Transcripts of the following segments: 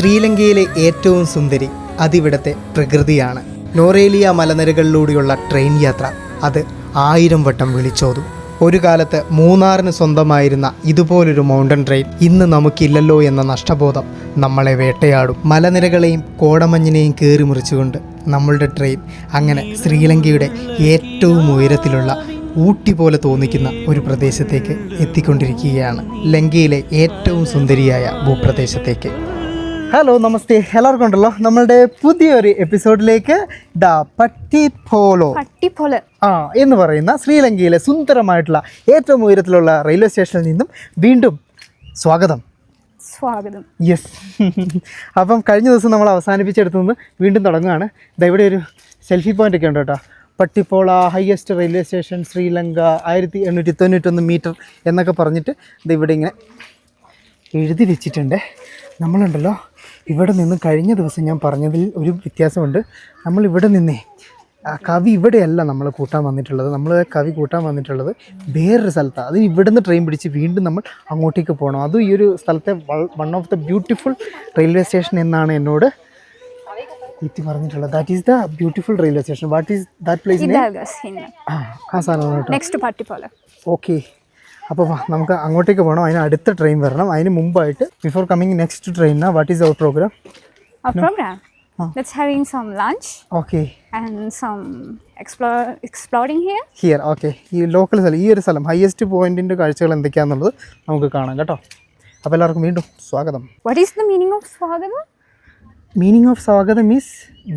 ശ്രീലങ്കയിലെ ഏറ്റവും സുന്ദരി അതിവിടത്തെ പ്രകൃതിയാണ്. നോറേലിയ മലനിരകളിലൂടെയുള്ള ട്രെയിൻ യാത്ര അത് ആയിരം വട്ടം വിളിച്ചോതും. ഒരു കാലത്ത് മൂന്നാറിന് സ്വന്തമായിരുന്ന ഇതുപോലൊരു മൗണ്ടൻ ട്രെയിൻ ഇന്ന് നമുക്കില്ലല്ലോ എന്ന നഷ്ടബോധം നമ്മളെ വേട്ടയാടും. മലനിരകളെയും കോടമഞ്ഞിനെയും കയറി മുറിച്ചുകൊണ്ട് നമ്മളുടെ ട്രെയിൻ അങ്ങനെ ശ്രീലങ്കയുടെ ഏറ്റവും ഉയരത്തിലുള്ള ഊട്ടി പോലെ തോന്നിക്കുന്ന ഒരു പ്രദേശത്തേക്ക് എത്തിക്കൊണ്ടിരിക്കുകയാണ്. ലങ്കയിലെ ഏറ്റവും സുന്ദരിയായ ഭൂപ്രദേശത്തേക്ക്. ഹലോ നമസ്തേ. എല്ലാവർക്കും ഉണ്ടല്ലോ. നമ്മളുടെ പുതിയൊരു എപ്പിസോഡിലേക്ക് ദ പട്ടി പോലോ. ആ എന്ന് പറയുന്ന ശ്രീലങ്കയിലെ സുന്ദരമായിട്ടുള്ള ഏറ്റവും ഉയരത്തിലുള്ള റെയിൽവേ സ്റ്റേഷനിൽ നിന്നും വീണ്ടും സ്വാഗതം. സ്വാഗതം. യെസ് അപ്പം കഴിഞ്ഞ ദിവസം നമ്മൾ അവസാനിപ്പിച്ചെടുത്തു നിന്ന് വീണ്ടും തുടങ്ങുകയാണ്. ദാ ഇവിടെ ഒരു സെൽഫി പോയിന്റ് ഒക്കെ ഉണ്ട് കേട്ടോ. Pattipola highest railway station Sri Lanka ആയിരത്തി എണ്ണൂറ്റി തൊണ്ണൂറ്റൊന്ന് മീറ്റർ എന്നൊക്കെ പറഞ്ഞിട്ട് ഇത് ഇവിടെ ഇങ്ങനെ എഴുതി വെച്ചിട്ടുണ്ട്. നമ്മളുണ്ടല്ലോ. ഇവിടെ നിന്ന് കഴിഞ്ഞ ദിവസം ഞാൻ പറഞ്ഞതിൽ ഒരു വ്യത്യാസമുണ്ട്. നമ്മൾ ഇവിടെ നിന്നേ ആ കവി ഇവിടെയല്ല നമ്മൾ കൂട്ടാൻ വന്നിട്ടുള്ളത്. നമ്മൾ കവി കൂട്ടാൻ വന്നിട്ടുള്ളത് വേറൊരു സ്ഥലത്താണ് അത് ഇവിടുന്ന് ട്രെയിൻ പിടിച്ച് വീണ്ടും നമ്മൾ അങ്ങോട്ടേക്ക് പോകണം. അതും ഈ ഒരു സ്ഥലത്തെ one of the beautiful railway station എന്നാണ് എന്നോട് എത്തി പറഞ്ഞിട്ടുള്ളത്. That is the beautiful railway station what is that place ആ സാധനം ഓക്കെ അപ്പോൾ നമുക്ക് അങ്ങോട്ടേക്ക് പോകണം അതിന് അടുത്ത ട്രെയിൻ വരണം. അതിന് മുമ്പായിട്ട് before coming next train what is our program program. Let's having some lunch okay and some explore exploring here. Here okay ഈ ലോക്കൽ സ്ഥലം ഈ ഒരു സ്ഥലം ഹയസ്റ്റ് പോയിന്റിന്റെ കാഴ്ചകൾ എന്തൊക്കെയാണെന്നുള്ളത് നമുക്ക് കാണാം കേട്ടോ. അപ്പോൾ എല്ലാവർക്കും വീണ്ടും സ്വാഗതം. What is the meaning of സ്വാഗതം? മീനിങ് ഓഫ് സ്വാഗതം means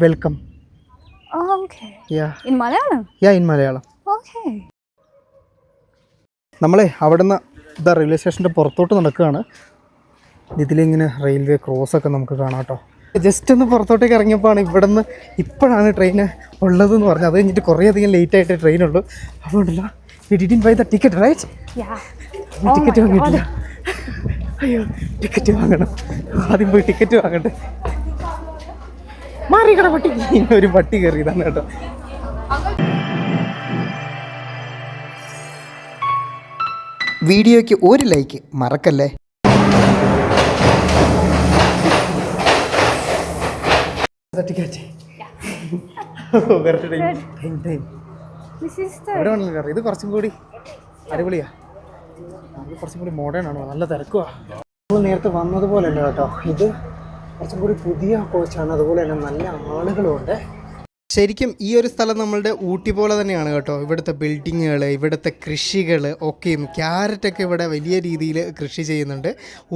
welcome Oh, yeah in Malayalam yeah in Malayalam Okay. നമ്മളെ അവിടുന്ന് ഇതാ റെയിൽവേ സ്റ്റേഷന്റെ പുറത്തോട്ട് നടക്കുകയാണ്. ഇതിലിങ്ങനെ റെയിൽവേ ക്രോസ് ഒക്കെ നമുക്ക് കാണാം കേട്ടോ. ജസ്റ്റ് ഒന്ന് പുറത്തോട്ടേക്ക് ഇറങ്ങിയപ്പോഴാണ് ഇവിടെ നിന്ന് ഇപ്പോഴാണ് ട്രെയിൻ ഉള്ളതെന്ന് പറഞ്ഞത്. അത് കഴിഞ്ഞിട്ട് കുറേ അധികം ലേറ്റ് ആയിട്ട് ട്രെയിൻ ഉള്ളൂ. അതുകൊണ്ടല്ല we didn't buy the ticket right ticket വാങ്ങിയിട്ടില്ല. അയ്യോ ടിക്കറ്റ് വാങ്ങണം. ആദ്യം പോയി ടിക്കറ്റ് വാങ്ങട്ടെ. മാറിക്കട പട്ടി ഒരു പട്ടി കയറിയതാണ് കേട്ടോ. വീഡിയോയ്ക്ക് ഒരു ലൈക്ക് മറക്കല്ലേ? ഇത് കുറച്ചും കൂടി അടിപൊളിയാ. ഇത് കുറച്ചും കൂടി മോഡേൺ ആണോ? നല്ല തിരക്കുവാ. നമ്മൾ നേരത്തെ വന്നതുപോലെ അല്ല കേട്ടോ. ഇത് കുറച്ചും കൂടി പുതിയ കോച്ചാണ് അതുപോലെ തന്നെ നല്ല ആളുകളും ഉണ്ട് ശരിക്കും ഈ ഒരു സ്ഥലം നമ്മളുടെ ഊട്ടി പോലെ തന്നെയാണ് കേട്ടോ. ഇവിടുത്തെ ബിൽഡിങ്ങുകൾ ഇവിടുത്തെ കൃഷികൾ ഒക്കെയും ക്യാരറ്റൊക്കെ ഇവിടെ വലിയ രീതിയിൽ കൃഷി ചെയ്യുന്നുണ്ട്.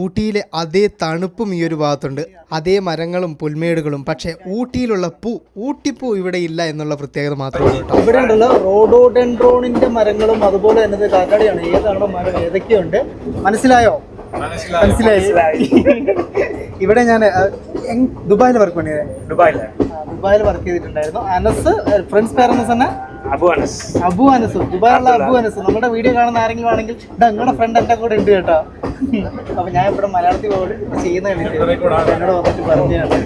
ഊട്ടിയിലെ അതേ തണുപ്പും ഈ ഒരു ഭാഗത്തുണ്ട്. അതേ മരങ്ങളും പുൽമേടുകളും. പക്ഷേ ഊട്ടിയിലുള്ള പൂ ഊട്ടിപ്പൂ ഇവിടെ ഇല്ല എന്നുള്ള പ്രത്യേകത മാത്രമാണ് കേട്ടോ. ഇവിടെ ഉണ്ടല്ലോ റോഡോഡെൻഡ്രോണിന്റെ മരങ്ങളും അതുപോലെ തന്നെ കാറ്റാടിയാണ് ഏതാണോ മരം? ഏതൊക്കെയുണ്ട്? മനസ്സിലായോ? മനസ്സിലായി? ഇവിടെ ഞാൻ ദുബായിൽ വർക്ക് പണിയത് ദുബായിൽ ദുബായിൽ വർക്ക് ചെയ്തിട്ടുണ്ടായിരുന്നു. അനസ് ഫ്രണ്ട്സ് പേരെന്ന് തന്നെ അബു അനസ്. അബു അനസ്. ദുബായിലുള്ള അബു അനസ്. നമ്മുടെ വീഡിയോ കാണുന്ന ആരെങ്കിലും ആണെങ്കിൽ ഇതാ നിങ്ങളുടെ ഫ്രണ്ട് എന്റെ കൂടെ ഉണ്ട് കേട്ടോ. അപ്പൊ ഞാൻ ഇവിടെ മലയാളത്തിൽ ചെയ്യുന്ന എന്നോട് വന്നിട്ട് പറഞ്ഞാണ്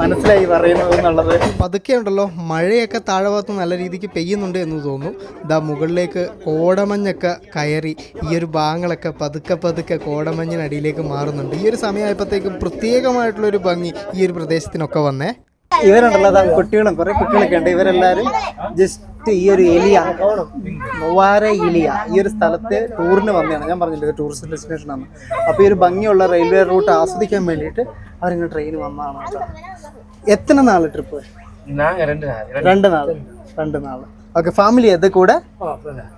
മനസ്സിലായി പറയുന്നത് എന്നുള്ളത്. പതുക്കെ ഉണ്ടല്ലോ മഴയൊക്കെ താഴെ ഭാഗത്ത് നല്ല രീതിക്ക് പെയ്യുന്നുണ്ട് എന്ന് തോന്നുന്നു. ഇതാ മുകളിലേക്ക് കോടമഞ്ഞൊക്കെ കയറി ഈ ഒരു ഭാഗങ്ങളൊക്കെ പതുക്കെ പതുക്കെ കോടമഞ്ഞിനടിയിലേക്ക് മാറുന്നുണ്ട്. ഈ ഒരു സമയമായപ്പോഴത്തേക്കും പ്രത്യേകമായിട്ടുള്ള ഒരു ഭംഗി ഈ ഒരു പ്രദേശത്തിനൊക്കെ വന്നേ. ഇവരുണ്ടല്ലോ കുട്ടികളും കുറെ കുട്ടികളൊക്കെ ഉണ്ട്. ഇവരെല്ലാരും ജസ്റ്റ് കറക്റ്റ് ഈ ഒരു ഏലിയ മൂവാര ഇലിയ ഈ ഒരു സ്ഥലത്ത് ടൂറിന് വന്നതാണ്. ഞാൻ പറഞ്ഞില്ല ടൂറിസ്റ്റ് ഡെസ്റ്റിനേഷൻ ആണ്. അപ്പോൾ ഈ ഒരു ഭംഗിയുള്ള റെയിൽവേ റൂട്ട് ആസ്വദിക്കാൻ വേണ്ടിയിട്ട് അവരിങ്ങനെ ട്രെയിൻ വന്നതാണ് എത്ര നാൾ ട്രിപ്പ് രണ്ട് നാൾ രണ്ട് നാൾ ഓക്കെ ഫാമിലി അത് കൂടെ?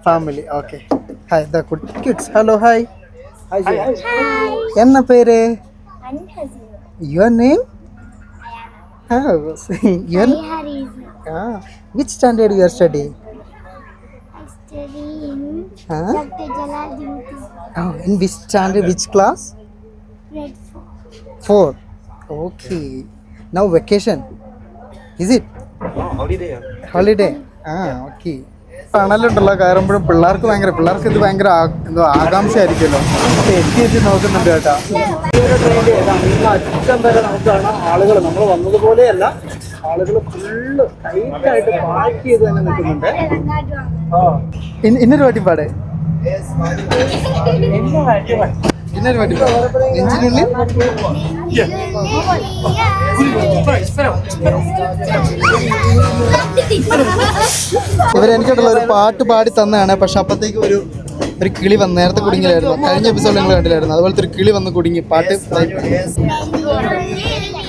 Family okay hi the kids hello hi എന്ന പേര്? Your name your ah, which standard you are studying studying huh? Dr. Jalaluddin oh, in which standard which class grade 4. four okay now vacation is it holiday Holiday. Ah, yeah. തണലുണ്ടല്ലോ കയറുമ്പോഴും പിള്ളേർക്ക് ഭയങ്കര പിള്ളേർക്ക് ഇത് ഭയങ്കര ആ- എന്തോ ആകാംക്ഷയായിരിക്കുമല്ലോ അപ്പൊ എത്തി എത്തി നോക്കുന്നുണ്ട് കേട്ടോ അറ്റം വരെ നമുക്ക് കാണാം ആളുകൾ നമ്മൾ വന്നതുപോലെയല്ല ആളുകൾ ഫുള്ള് ടൈറ്റായിട്ട് പാക്ക് ചെയ്ത് തന്നെ നിൽക്കുന്നുണ്ട്. ഇന്ന- ഇന്നൊരു വാട്ടി പാടേ. പിന്നെ ഒരു പറ്റി നെഞ്ചിനുള്ളിൽ ഇവരെനിക്കായിട്ടുള്ള ഒരു പാട്ട് പാടി തന്നതാണ് പക്ഷെ അപ്പത്തേക്ക് ഒരു ഒരു കിളി വന്ന് നേരത്തെ കുടുങ്ങിയിലായിരുന്നു കഴിഞ്ഞ എപ്പിസോഡ് ഞങ്ങൾ കണ്ടില്ലായിരുന്നു. അതുപോലത്തെ ഒരു കിളി വന്ന് കുടുങ്ങി പാട്ട്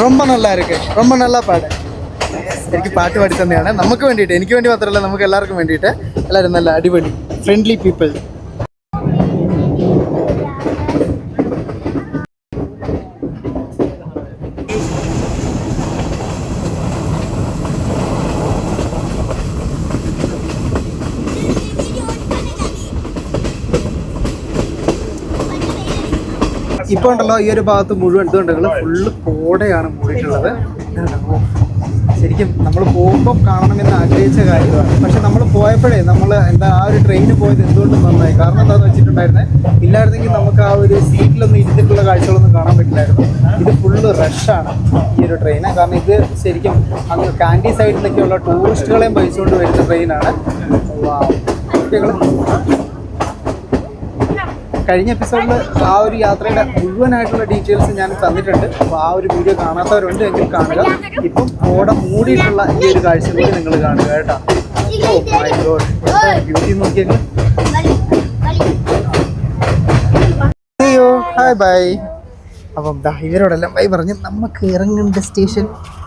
ரொம்ப நல்லா இருக்கு ரொம்ப நல்லா പാട് എനിക്ക് പാട്ട് പാടി തന്നെയാണ് നമുക്ക് വേണ്ടിയിട്ട് എനിക്ക് വേണ്ടി മാത്രമല്ല നമുക്ക് എല്ലാവർക്കും വേണ്ടിയിട്ട് എല്ലാവരും നല്ല അടിപൊളി ഫ്രണ്ട്ലി പീപ്പിൾ ഇപ്പോൾ ഉണ്ടല്ലോ ഈ ഒരു ഭാഗത്ത് മുഴുവൻ ഇതുണ്ടെങ്കിൽ ഫുള്ള് കോടയാണ് മൂടിയിട്ടുള്ളത്? ശരിക്കും നമ്മൾ പോകുമ്പോൾ കാണണമെന്ന് ആഗ്രഹിച്ച കാര്യമാണ്. പക്ഷെ നമ്മൾ പോയപ്പോഴേ നമ്മൾ എന്താ ആ ഒരു ട്രെയിന് പോയത് എന്തുകൊണ്ട് നന്നായി. കാരണം എന്താണെന്ന് വെച്ചിട്ടുണ്ടായിരുന്നേ? ഇല്ലായിരുന്നെങ്കിൽ നമുക്ക് ആ ഒരു സീറ്റിലൊന്നും ഇരുന്നിട്ടുള്ള കാഴ്ചകളൊന്നും കാണാൻ പറ്റില്ലായിരുന്നു. ഇത് ഫുള്ള് റഷാണ് ഈ ഒരു ട്രെയിന് കാരണം ഇത് ശരിക്കും അങ്ങ് കാൻഡി സൈഡിലൊക്കെയുള്ള ടൂറിസ്റ്റുകളെയും ടൂറിസ്റ്റുകളെയും വഹിച്ചുകൊണ്ട് വരുന്ന ട്രെയിനാണ്. കുട്ടികളെ കഴിഞ്ഞ എപ്പിസോഡിൽ ആ ഒരു യാത്രയുടെ മുഴുവനായിട്ടുള്ള ഡീറ്റെയിൽസ് ഞാൻ തന്നിട്ടുണ്ട്. അപ്പോൾ ആ ഒരു വീഡിയോ കാണാത്തവരുണ്ട് എങ്കിൽ കാണുക. ഇപ്പം ഓട മൂടിയിട്ടുള്ള ഈ ഒരു കാഴ്ച കൂടി നിങ്ങൾ കാണുക കേട്ടോ. ഓ മൈ ഗോഡ് ബ്യൂട്ടി നോക്കിയെങ്കിൽ. അയ്യോ ഹായ് ബൈ അപ്പം ദാ ഇവരോടെല്ലാം ബൈ പറഞ്ഞ് നമുക്ക് ഇറങ്ങേണ്ട സ്റ്റേഷൻ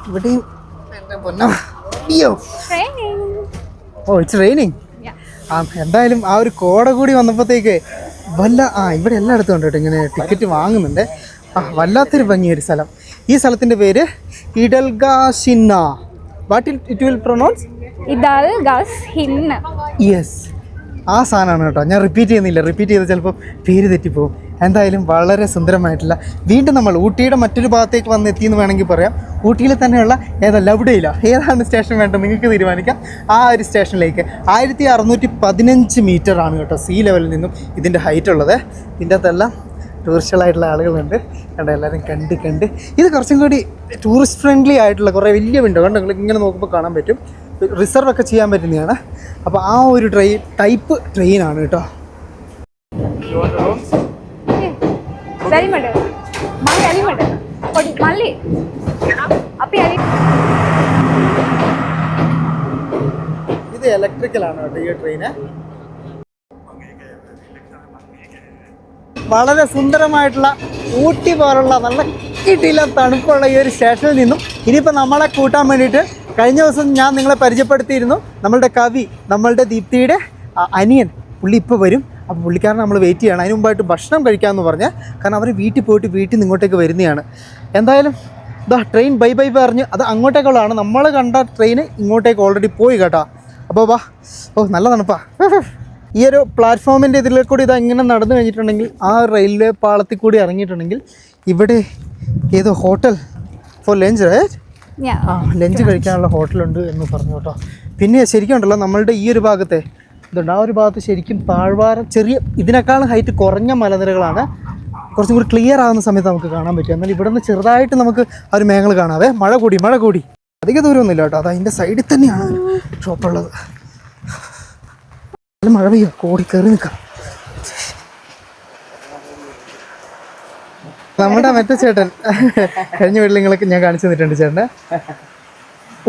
ഇവിടെയും എന്റെ പൊന്നോ അയ്യോ. Oh it's raining. ആ എന്തായാലും ആ ഒരു കോട കൂടി വന്നപ്പോഴത്തേക്ക് വല്ല ആ ഇവിടെ എല്ലായിടത്തും ഉണ്ട് കേട്ടോ ഇങ്ങനെ ടിക്കറ്റ് വാങ്ങുന്നുണ്ട്. ആ വല്ലാത്തൊരു ഭംഗിയൊരു സ്ഥലം. ഈ സ്ഥലത്തിന്റെ പേര് Idalgashinna. What it will gas yes ആ സാധനമാണ് കേട്ടോ. ഞാൻ റിപ്പീറ്റ് ചെയ്യുന്നില്ല. റിപ്പീറ്റ് ചെയ്ത് ചിലപ്പോൾ പേര് തെറ്റിപ്പോവും. എന്തായാലും വളരെ സുന്ദരമായിട്ടുള്ള വീണ്ടും നമ്മൾ ഊട്ടിയുടെ മറ്റൊരു ഭാഗത്തേക്ക് വന്ന് എത്തിയെന്ന് വേണമെങ്കിൽ പറയാം. ഊട്ടിയിൽ തന്നെയുള്ള ഏതല്ല എവിടെയില്ല ഏതാണ് സ്റ്റേഷൻ വേണ്ടത്? നിങ്ങൾക്ക് തീരുമാനിക്കാം. ആ ഒരു സ്റ്റേഷനിലേക്ക് ആയിരത്തി അറുന്നൂറ്റി പതിനഞ്ച് മീറ്റർ ആണ് കേട്ടോ സീ ലെവലിൽ നിന്നും ഇതിന്റെ ഹൈറ്റ് ഉള്ളത്. ഇതിന്റെ അകത്തെല്ലാം ടൂറിസ്റ്റുകളായിട്ടുള്ള ആളുകളുണ്ട്. കണ്ട? എല്ലാവരും കണ്ട് കണ്ട്. ഇത് കുറച്ചും കൂടി ടൂറിസ്റ്റ് ഫ്രണ്ട്ലി ആയിട്ടുള്ള കുറേ വലിയ വിൻഡോ കണ്ടോ? നിങ്ങൾ ഇങ്ങനെ നോക്കുമ്പോൾ കാണാൻ പറ്റും. റിസർവ് ഒക്കെ ചെയ്യാൻ പറ്റുന്നതാണ്. അപ്പോൾ ആ ഒരു ട്രെയിൻ ടൈപ്പ് ട്രെയിനാണ് കേട്ടോ. Very mad. Mali ali mad. Podi Mali. Api ali. ഇത് ഇലക്ട്രിക്കലാണ് കേട്ടോ ഈ വളരെ സുന്ദരമായിട്ടുള്ള ഊട്ടി പോലുള്ള നല്ല കിട്ടിയില്ല തണുപ്പുള്ള ഈ ഒരു സ്റ്റേഷനിൽ നിന്നും ഇനിയിപ്പോൾ നമ്മളെ കൂട്ടാൻ വേണ്ടിയിട്ട് കഴിഞ്ഞ ദിവസം ഞാൻ നിങ്ങളെ പരിചയപ്പെടുത്തിയിരുന്നു നമ്മളുടെ കവി നമ്മളുടെ ദീപ്തിയുടെ അനിയൻ പുള്ളി ഇപ്പോൾ വരും അപ്പോൾ പുള്ളിക്കാരൻ നമ്മൾ വെയിറ്റ് ചെയ്യണം. അതിന് മുമ്പായിട്ട് ഭക്ഷണം കഴിക്കാമെന്ന് പറഞ്ഞ് കാരണം അവർ വീട്ടിൽ പോയിട്ട് വീട്ടിൽ നിന്ന് ഇങ്ങോട്ടേക്ക് വരുന്നതാണ് എന്തായാലും ഇതാ ട്രെയിൻ ബൈ ബൈ പറഞ്ഞ് അത് അങ്ങോട്ടേക്കുള്ളതാണ്. നമ്മൾ കണ്ട ട്രെയിൻ ഇങ്ങോട്ടേക്ക് ഓൾറെഡി പോയി കേട്ടോ. അപ്പോൾ വാ. ഓ നല്ല തണുപ്പാ. ഈ ഒരു പ്ലാറ്റ്ഫോമിന്റെ ഇതിലെ കൂടി ഇത് ഇങ്ങനെ നടന്നു കഴിഞ്ഞിട്ടുണ്ടെങ്കിൽ ആ റെയിൽവേ പാളത്തിൽ കൂടി ഇറങ്ങിയിട്ടുണ്ടെങ്കിൽ ഇവിടെ ഏതോ ഹോട്ടൽ ഫോർ ലഞ്ച്. ആ ലഞ്ച് കഴിക്കാനുള്ള ഹോട്ടലുണ്ട് എന്ന് പറഞ്ഞു കേട്ടോ. പിന്നെ ശരിക്കും ഉണ്ടല്ലോ നമ്മളുടെ ഈ ഒരു ഭാഗത്തെ ഇതുണ്ട്. ആ ഒരു ഭാഗത്ത് ശരിക്കും താഴ്വാരം ചെറിയ ഇതിനേക്കാളും ഹൈറ്റ് കുറഞ്ഞ മലനിരകളാണ്. കുറച്ചും കൂടി ക്ലിയർ ആകുന്ന സമയത്ത് നമുക്ക് കാണാൻ പറ്റും. എന്നാൽ ഇവിടെ നിന്ന് ചെറുതായിട്ട് നമുക്ക് ആ ഒരു മേഖല കാണാവേ. മഴ കൂടി മഴ കൂടി. അധിക ദൂരമൊന്നുമില്ല കേട്ടോ. അത് അതിന്റെ സൈഡിൽ തന്നെയാണ് ഷോപ്പുള്ളത് മഴ പെയ്യുക കോടി കയറി നിൽക്കാം. നമ്മുടെ മറ്റേ ചേട്ടൻ. കഴിഞ്ഞ വീട്ടിൽ നിങ്ങൾക്ക് ഞാൻ കാണിച്ചു തന്നിട്ടുണ്ട് ചേട്ടന്റെ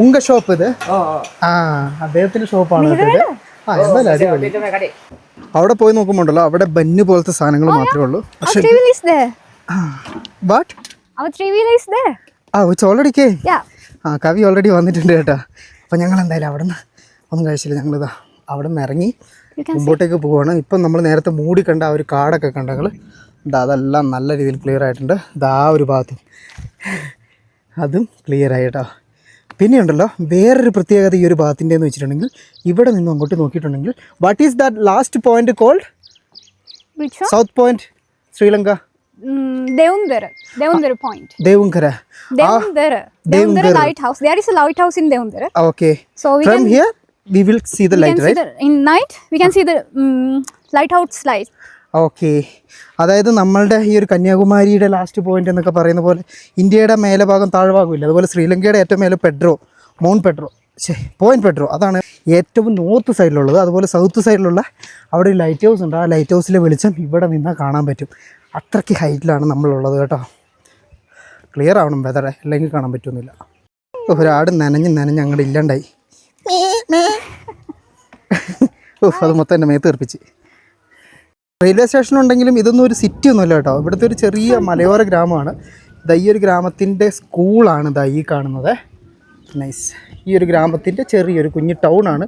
ഉങ്ക ഷോപ്പ് ഇത്. ആ അദ്ദേഹത്തിന്റെ ഷോപ്പാണ് ഇത് ആ എന്തായാലും അടിപൊളി അവിടെ പോയി നോക്കുമ്പോണ്ടല്ലോ അവിടെ ബന്നു പോലത്തെ സാധനങ്ങൾ മാത്രമേ ഉള്ളൂ പക്ഷെ. ബട്ട് ആ ഇറ്റ്സ് ഓൾറെഡി കേ. ആ കവി ഓൾറെഡി വന്നിട്ടുണ്ട് കേട്ടാ അപ്പം ഞങ്ങൾ എന്തായാലും അവിടെ നിന്ന് ഒന്നും കഴിച്ചില്ല ഞങ്ങളിതാ അവിടെ നിന്ന് ഇറങ്ങി മുമ്പോട്ടേക്ക് പോവാണ് ഇപ്പം നമ്മൾ നേരത്തെ മൂടി കണ്ട ആ ഒരു കാടൊക്കെ കണ്ടങ്ങൾ ഇതാ അതെല്ലാം നല്ല രീതിയിൽ ക്ലിയർ ആയിട്ടുണ്ട് ഇതാ ഒരു ഭാഗത്തും അതും ക്ലിയർ ആയി കേട്ടോ പിന്നെ ഉണ്ടല്ലോ വേറൊരു പ്രത്യേകത ഈ ഒരു ഭാഗത്തിന്റെ എന്ന് വെച്ചിട്ടുണ്ടെങ്കിൽ ഇവിടെ നിന്ന് അങ്ങോട്ട് നോക്കിയിട്ടുണ്ടെങ്കിൽ what is that last point called? South point Sri Lanka Devundara. Devundara point. ദേവുങ്കര Devundara. Devundara lighthouse. There is a lighthouse in Devundara. Okay So we from can, here we will see the we light okay അതായത് നമ്മളുടെ ഈ ഒരു കന്യാകുമാരിയുടെ last point എന്നൊക്കെ പറയുന്ന പോലെ ഇന്ത്യയുടെ മേലഭാഗം താഴ്ഭാഗമില്ല. അതുപോലെ ശ്രീലങ്കയുടെ ഏറ്റവും മേലെ പെഡ്രോ മൗണ്ട് പെഡ്രോ ശേ പോയിന്റ് പെഡ്രോ. അതാണ് ഏറ്റവും നോർത്ത് സൈഡിലുള്ളത് അതുപോലെ സൗത്ത് സൈഡിലുള്ള അവിടെ ഒരു ലൈറ്റ് ഹൗസ് ഉണ്ട്. ആ ലൈറ്റ് ഹൗസിലെ വെളിച്ചം ഇവിടെ നിന്നാൽ കാണാൻ പറ്റും. അത്രയ്ക്ക് ഹൈറ്റിലാണ് നമ്മളുള്ളത് കേട്ടോ. ക്ലിയർ ആവണം വെതറെ അല്ലെങ്കിൽ കാണാൻ പറ്റുന്നില്ല. ഒരാട് നനഞ്ഞ് നനഞ്ഞ് അങ്ങോട്ട് ഇല്ലാണ്ടായി. ഓഹ് അത് മൊത്തം എന്റെ മേത്ത് തെറിപ്പിച്ച് റെയിൽവേ സ്റ്റേഷൻ ഉണ്ടെങ്കിലും ഇതൊന്നും ഒരു സിറ്റി ഒന്നുമല്ല കേട്ടോ. ഇവിടുത്തെ ഒരു ചെറിയ മലയോര ഗ്രാമമാണ്. ദൈ ഈ ഒരു ഗ്രാമത്തിന്റെ സ്കൂളാണ് ദൈ ഈ കാണുന്നത്. നൈസ് ഈ ഒരു ഗ്രാമത്തിന്റെ ചെറിയൊരു കുഞ്ഞു ടൗൺ ആണ്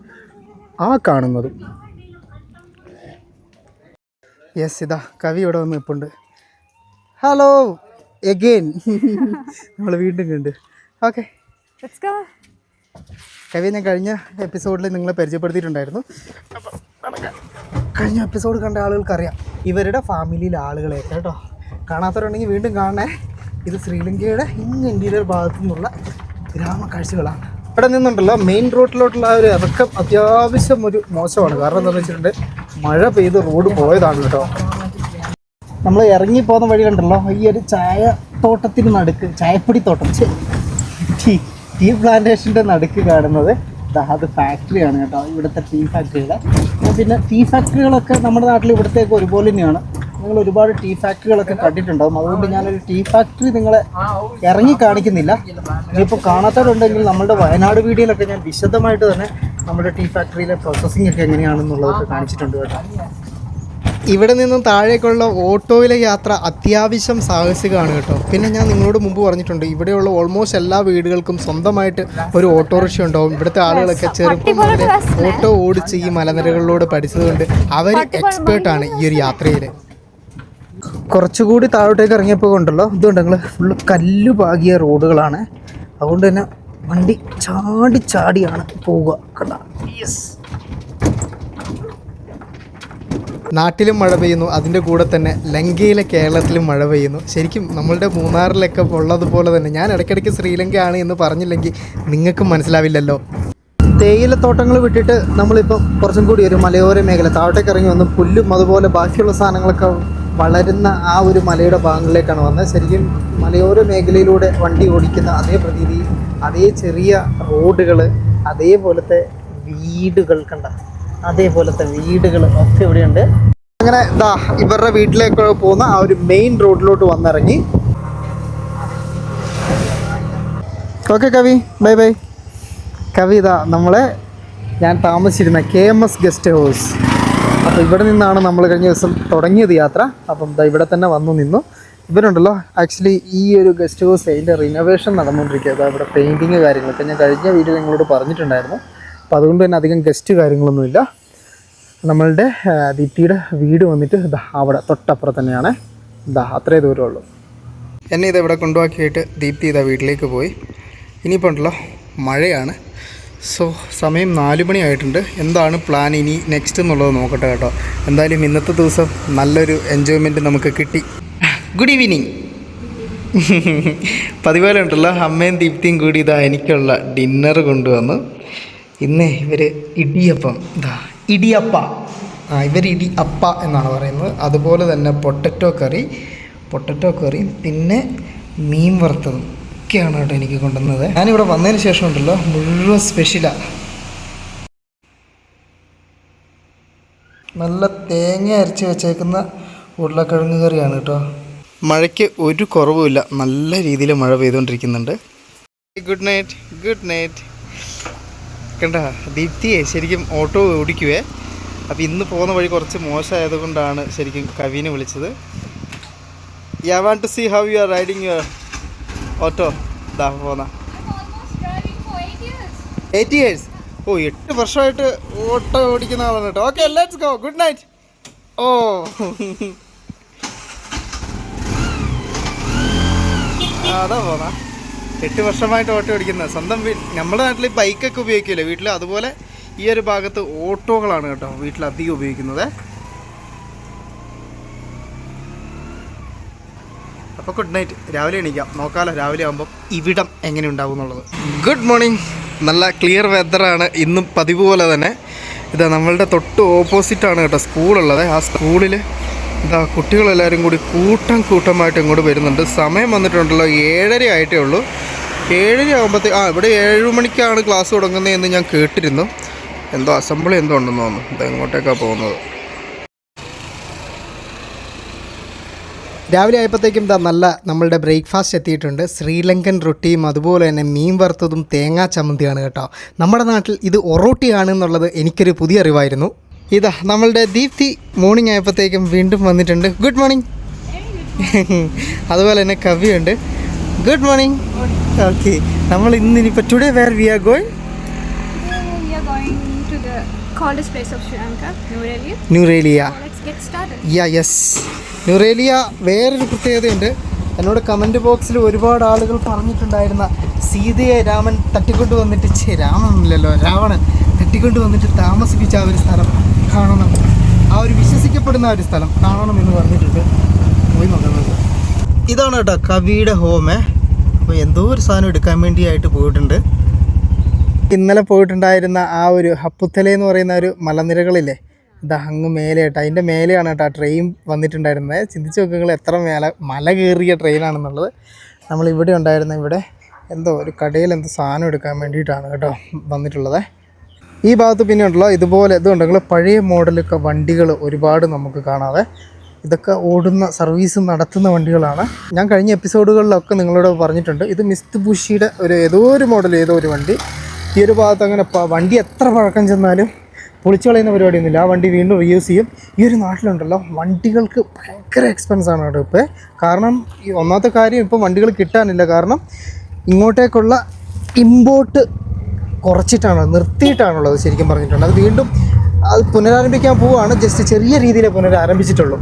ആ കാണുന്നത്. യെസ് ഇതാ കവി ഇവിടെ വന്ന് നിൽപ്പുണ്ട്. ഹലോ എഗെയിൻ നമ്മൾ വീണ്ടും കണ്ട്. ഓക്കെ. കവി ഞാൻ കഴിഞ്ഞ എപ്പിസോഡിൽ നിങ്ങളെ പരിചയപ്പെടുത്തിയിട്ടുണ്ടായിരുന്നു. അപ്പം കഴിഞ്ഞ എപ്പിസോഡ് കണ്ട ആളുകൾക്കറിയാം. ഇവരുടെ ഫാമിലിയിലെ ആളുകളെ കേട്ടോ. കാണാത്തവരുണ്ടെങ്കിൽ വീണ്ടും കാണണേ. ഇത് ശ്രീലങ്കയുടെ ഇങ്ങ് ഇന്റീരിയർ ഭാഗത്തു നിന്നുള്ള ഗ്രാമ കാഴ്ചകളാണ് ഇവിടെ നിന്നുണ്ടല്ലോ മെയിൻ റോഡിലോട്ടുള്ള ഒരു ഇറക്കം അത്യാവശ്യം ഒരു മോശമാണ്. കാരണം എന്താണെന്ന് വെച്ചിട്ടുണ്ടെങ്കിൽ മഴ പെയ്ത് റോഡ് പോയതാണ് കേട്ടോ. നമ്മൾ ഇറങ്ങി പോകുന്ന വഴി കണ്ടല്ലോ ഈ ഒരു ചായ തോട്ടത്തിന് നടുക്ക് ചായപ്പൊടി തോട്ടം. ടീ ടീ പ്ലാന്റേഷന്റെ നടുക്ക് കാണുന്നത് അത് ഫാക്ടറിയാണ് കേട്ടോ. ഇവിടുത്തെ ടീ ഫാക്ടറിയുടെ പിന്നെ ടീ ഫാക്ടറികളൊക്കെ നമ്മുടെ നാട്ടിൽ ഇവിടത്തേക്ക് ഒരുപോലെ തന്നെയാണ്. നിങ്ങൾ ഒരുപാട് ടീ ഫാക്ടറികളൊക്കെ കണ്ടിട്ടുണ്ടാവും. അതുകൊണ്ട് ഞാനൊരു ടീ ഫാക്ടറി നിങ്ങളെ ഇറങ്ങി കാണിക്കുന്നില്ല. ഇനിയിപ്പോൾ കാണാത്തവരുണ്ടെങ്കിൽ നമ്മുടെ വയനാട് വീഡിയോയിലൊക്കെ ഞാൻ വിശദമായിട്ട് തന്നെ നമ്മുടെ ടീ ഫാക്ടറിയിലെ പ്രോസസ്സിംഗ് ഒക്കെ എങ്ങനെയാണെന്നുള്ളതൊക്കെ കാണിച്ചിട്ടുണ്ട് കേട്ടോ. ഇവിടെ നിന്നും താഴേക്കുള്ള ഓട്ടോയിലെ യാത്ര അത്യാവശ്യം സാഹസികമാണ് കേട്ടോ. പിന്നെ ഞാൻ നിങ്ങളോട് മുമ്പ് പറഞ്ഞിട്ടുണ്ട് ഇവിടെയുള്ള ഓൾമോസ്റ്റ് എല്ലാ വീടുകൾക്കും സ്വന്തമായിട്ട് ഒരു ഓട്ടോറിക്ഷ ഉണ്ടാവും. ഇവിടുത്തെ ആളുകളൊക്കെ ചെറുപ്പം മുതലേ ഓട്ടോ ഓടിച്ച് ഈ മലനിരകളിലൂടെ പഠിച്ചതുകൊണ്ട് അവർ എക്സ്പേർട്ടാണ് ഈ ഒരു യാത്രയിൽ കുറച്ചുകൂടി താഴോട്ടേക്ക് ഇറങ്ങിയപ്പോൾ ഉണ്ടല്ലോ ഇതുകൊണ്ട് ഞങ്ങൾ ഫുള്ള് കല്ല് പാകിയ റോഡുകളാണ്. അതുകൊണ്ട് തന്നെ വണ്ടി ചാടി ചാടിയാണ് പോവുക. കണ്ട? യെസ് നാട്ടിലും മഴ പെയ്യുന്നു. അതിന്റെ കൂടെ തന്നെ ലങ്കയിലെ കേരളത്തിലും മഴ പെയ്യുന്നു. ശരിക്കും നമ്മളുടെ മൂന്നാറിലൊക്കെ ഉള്ളതുപോലെ തന്നെ. ഞാൻ ഇടയ്ക്കിടയ്ക്ക് ശ്രീലങ്കയാണ് എന്ന് പറഞ്ഞില്ലെങ്കിൽ നിങ്ങൾക്കും മനസ്സിലാവില്ലല്ലോ. തേയിലത്തോട്ടങ്ങൾ വിട്ടിട്ട് നമ്മളിപ്പം കുറച്ചും കൂടി ഒരു മലയോര മേഖല താഴോട്ടേക്ക് ഇറങ്ങി വന്ന് പുല്ലും അതുപോലെ ബാക്കിയുള്ള സാധനങ്ങളൊക്കെ വളരുന്ന ആ ഒരു മലയുടെ ഭാഗങ്ങളിലേക്കാണ് വന്നത്. ശരിക്കും മലയോര മേഖലയിലൂടെ വണ്ടി ഓടിക്കുന്ന അതേ പ്രതീതി അതേ ചെറിയ റോഡുകൾ അതേപോലത്തെ വീടുകൾ കണ്ട അതേപോലത്തെ വീടുകൾ ഒക്കെ ഇവിടെയുണ്ട്. അങ്ങനെ ദാ ഇവരുടെ വീട്ടിലേക്ക് പോകുന്ന ആ ഒരു മെയിൻ റോഡിലോട്ട് വന്നിറങ്ങി. ഓക്കെ കവി. ബൈ ബൈ കവി ഇതാ നമ്മളെ ഞാൻ താമസിച്ചിരുന്ന K M S guest house അപ്പോൾ ഇവിടെ നിന്നാണ് നമ്മൾ കഴിഞ്ഞ ദിവസം തുടങ്ങിയത് യാത്ര. അപ്പം ഇവിടെ തന്നെ വന്നു നിന്നു. ഇവരുണ്ടല്ലോ ആക്ച്വലി ഈ ഒരു ഗസ്റ്റ് ഹൗസ് അതിന്റെ റിനോവേഷൻ നടന്നുകൊണ്ടിരിക്കുക ഇവിടെ പെയിന്റിങ് കാര്യങ്ങളൊക്കെ. ഞാൻ കഴിഞ്ഞ വീഡിയോ നിങ്ങളോട് പറഞ്ഞിട്ടുണ്ടായിരുന്നു. അപ്പോൾ അതുകൊണ്ട് തന്നെ അധികം ഗസ്റ്റ് കാര്യങ്ങളൊന്നുമില്ല. നമ്മളുടെ ദീപ്തിയുടെ വീട് വന്നിട്ട് ഇതാ അവിടെ തൊട്ടപ്പുറം തന്നെയാണ്. ഇതാ അത്രേ ദൂരമുള്ളൂ എന്നെ ഇത് ഇവിടെ കൊണ്ടുപോക്കിയിട്ട് ദീപ്തി ഇതാ വീട്ടിലേക്ക് പോയി. ഇനിയിപ്പോൾ ഉണ്ടല്ലോ മഴയാണ്. സോ സമയം നാല് മണിയായിട്ടുണ്ട് എന്താണ് പ്ലാൻ ഇനി നെക്സ്റ്റ് എന്നുള്ളത് നോക്കട്ടെ കേട്ടോ. എന്തായാലും ഇന്നത്തെ ദിവസം നല്ലൊരു എൻജോയ്മെന്റ് നമുക്ക് കിട്ടി. ഗുഡ് ഈവനിങ് പതിപോലെ ഉണ്ടല്ലോ അമ്മയും ദീപ്തിയും കൂടി ഇതാ എനിക്കുള്ള ഡിന്നർ കൊണ്ടുവന്നു. ഇന്ന് ഇവർ ഇടിയപ്പം ഇതാ ഇടിയപ്പ. ആ ഇവർ ഇടി അപ്പ എന്നാണ് പറയുന്നത്. അതുപോലെ തന്നെ പൊട്ടറ്റോ കറി പൊട്ടറ്റോ കറിയും പിന്നെ മീൻ വറുത്തതും ഒക്കെയാണ് കേട്ടോ എനിക്ക് കൊണ്ടുവന്നത്. ഞാനിവിടെ വന്നതിന് ശേഷം ഉണ്ടല്ലോ മുഴുവൻ സ്പെഷ്യലാണ് നല്ല തേങ്ങ അരച്ച് വെച്ചേക്കുന്ന ഉരുളക്കിഴങ്ങ് കറിയാണ് കേട്ടോ. മഴയ്ക്ക് ഒരു കുറവുമില്ല നല്ല രീതിയിൽ മഴ പെയ്തുകൊണ്ടിരിക്കുന്നുണ്ട്. ഗുഡ് നൈറ്റ് ഗുഡ് നൈറ്റ് കണ്ട ദീപ്തിയെ ശരിക്കും ഓട്ടോ ഓടിക്കുവേ. അപ്പോൾ ഇന്ന് പോകുന്ന വഴി കുറച്ച് മോശമായതുകൊണ്ടാണ് ശരിക്കും കവിനെ വിളിച്ചത്. I want to see how you are riding your auto ദാ പോന്ന. എയ്റ്റ് ഇയേഴ്സ് ഓ എട്ട് വർഷമായിട്ട് ഓട്ടോ ഓടിക്കുന്ന ആളാണ് കേട്ടോ. Okay let's go good night oh. അതാ പോന്ന. എട്ട് വർഷമായിട്ട് ഓട്ടോ ഓടിക്കുന്ന സ്വന്തം നമ്മുടെ നാട്ടിൽ ബൈക്കൊക്കെ ഉപയോഗിക്കില്ല? വീട്ടിൽ അതുപോലെ ഈ ഒരു ഭാഗത്ത് ഓട്ടോകളാണ് കേട്ടോ വീട്ടിൽ അധികം ഉപയോഗിക്കുന്നത്. അപ്പോൾ ഗുഡ് നൈറ്റ് രാവിലെ എണീക്കാം. നോക്കാമല്ലോ രാവിലെ ആകുമ്പോൾ ഇവിടം എങ്ങനെ ഉണ്ടാവും എന്നുള്ളത്. ഗുഡ് മോർണിംഗ് നല്ല ക്ലിയർ വെതറാണ് ഇന്നും പതിവ് പോലെ തന്നെ. ഇതാ നമ്മളുടെ തൊട്ട് ഓപ്പോസിറ്റാണ് കേട്ടോ സ്കൂളുള്ളത് ആ സ്കൂളിൽ ഇതാ കുട്ടികളെല്ലാവരും കൂടി കൂട്ടം കൂട്ടമായിട്ട് ഇങ്ങോട്ട് വരുന്നുണ്ട്. സമയം വന്നിട്ടുണ്ടല്ലോ ഏഴര ആയിട്ടേ ഉള്ളൂ. ഏഴര ആകുമ്പോഴത്തേ ആ ഇവിടെ ഏഴ് മണിക്കാണ് ക്ലാസ് തുടങ്ങുന്നതെന്ന് ഞാൻ കേട്ടിരുന്നു. എന്തോ അസംബ്ലി എന്തോ ഉണ്ടെന്ന് തോന്നുന്നു. ഇത് എങ്ങോട്ടേക്കാണ് പോകുന്നത്. രാവിലെ ആയപ്പോഴത്തേക്കും ഇതാ നല്ല നമ്മളുടെ ബ്രേക്ക്ഫാസ്റ്റ് എത്തിയിട്ടുണ്ട്. ശ്രീലങ്കൻ റൊട്ടിയും അതുപോലെ തന്നെ മീൻ വറുത്തതും തേങ്ങാ ചമ്മന്തിയാണ് കേട്ടോ. നമ്മുടെ നാട്ടിൽ ഇത് ഒറോട്ടിയാണ് എന്നുള്ളത് എനിക്കൊരു പുതിയ അറിവായിരുന്നു. ഇതാ നമ്മളുടെ ദീപ്തി മോർണിംഗ് ആയപ്പോഴത്തേക്കും വീണ്ടും വന്നിട്ടുണ്ട്. ഗുഡ് മോർണിംഗ് അതുപോലെ തന്നെ കവിയുണ്ട്. ഗുഡ് മോർണിംഗ് ഓക്കെ നമ്മൾ ഇന്ന് ഇനിയിപ്പോൾ today where we are going we are going to the coldest place of Sri Lanka, Nurelia. Nuwara Eliya Let's get started. Yeah yes Nuwara Eliya വേറൊരു പ്രത്യേകതയുണ്ട്. എന്നോട് കമന്റ് ബോക്സിൽ ഒരുപാട് ആളുകൾ പറഞ്ഞിട്ടുണ്ടായിരുന്ന സീതയെ രാമൻ തട്ടിക്കൊണ്ട് വന്നിട്ട് ഛേ രാമനല്ലല്ലോ രാവണൻ തട്ടിക്കൊണ്ട് വന്നിട്ട് താമസിപ്പിച്ച ആ ഒരു സ്ഥലം കാണണം. ആ ഒരു വിശ്വസിക്കപ്പെടുന്ന ഒരു സ്ഥലം കാണണം എന്ന് പറഞ്ഞിട്ടുണ്ട്. പോയി നോക്കുന്നത് ഇതാണ് കേട്ടോ കവിയുടെ ഹോമേ അപ്പോൾ എന്തോ ഒരു സാധനം എടുക്കാൻ വേണ്ടിയായിട്ട് പോയിട്ടുണ്ട്. ഇന്നലെ പോയിട്ടുണ്ടായിരുന്ന ആ ഒരു ഹപ്പുത്തല എന്ന് പറയുന്ന ഒരു മലനിരകളില്ലേ? ഇതാ അങ്ങ് മേലെയായിട്ട് അതിന്റെ മേലെയാണ് കേട്ടോ ട്രെയിൻ വന്നിട്ടുണ്ടായിരുന്നത്. ചിന്തിച്ച് നോക്കുക എത്ര മേലെ മല കയറിയ ട്രെയിനാണെന്നുള്ളത് നമ്മൾ ഇവിടെ ഉണ്ടായിരുന്ന ഇവിടെ എന്തോ ഒരു കടയിൽ എന്തോ സാധനം എടുക്കാൻ വേണ്ടിയിട്ടാണ് കേട്ടോ വന്നിട്ടുള്ളത്. ഈ ഭാഗത്ത് പിന്നെ ഉണ്ടല്ലോ ഇതുപോലെ ഇതുണ്ടെങ്കിൽ പഴയ മോഡലൊക്കെ വണ്ടികൾ ഒരുപാട് നമുക്ക് കാണാതെ ഇതൊക്കെ ഓടുന്ന സർവീസ് നടത്തുന്ന വണ്ടികളാണ്. ഞാൻ കഴിഞ്ഞ എപ്പിസോഡുകളിലൊക്കെ നിങ്ങളോട് പറഞ്ഞിട്ടുണ്ട് ഇത് മിസ്ത് ബുഷിയുടെ ഒരു ഏതോ ഒരു മോഡൽ ഏതോ ഒരു വണ്ടി. ഈ ഒരു ഭാഗത്ത് അങ്ങനെ വണ്ടി എത്ര പഴക്കം ചെന്നാലും പൊളിച്ചു കളയുന്ന പരിപാടിയൊന്നുമില്ല. ആ വണ്ടി വീണ്ടും റീയൂസ് ചെയ്യും. ഈ ഒരു നാട്ടിലുണ്ടല്ലോ വണ്ടികൾക്ക് ഭയങ്കര എക്സ്പെൻസ് ആണ് കേട്ടോ ഇപ്പോൾ കാരണം ഈ ഒന്നാമത്തെ കാര്യം ഇപ്പോൾ വണ്ടികൾ കിട്ടാനില്ല. കാരണം ഇങ്ങോട്ടേക്കുള്ള ഇമ്പോർട്ട് കുറച്ചിട്ടാണ് നിർത്തിയിട്ടാണുള്ളത് ശരിക്കും പറഞ്ഞിട്ടുണ്ട്. അത് വീണ്ടും അത് പുനരാരംഭിക്കാൻ പോവുകയാണ്. ജസ്റ്റ് ചെറിയ രീതിയിൽ പുനരാരംഭിച്ചിട്ടുള്ളൂ.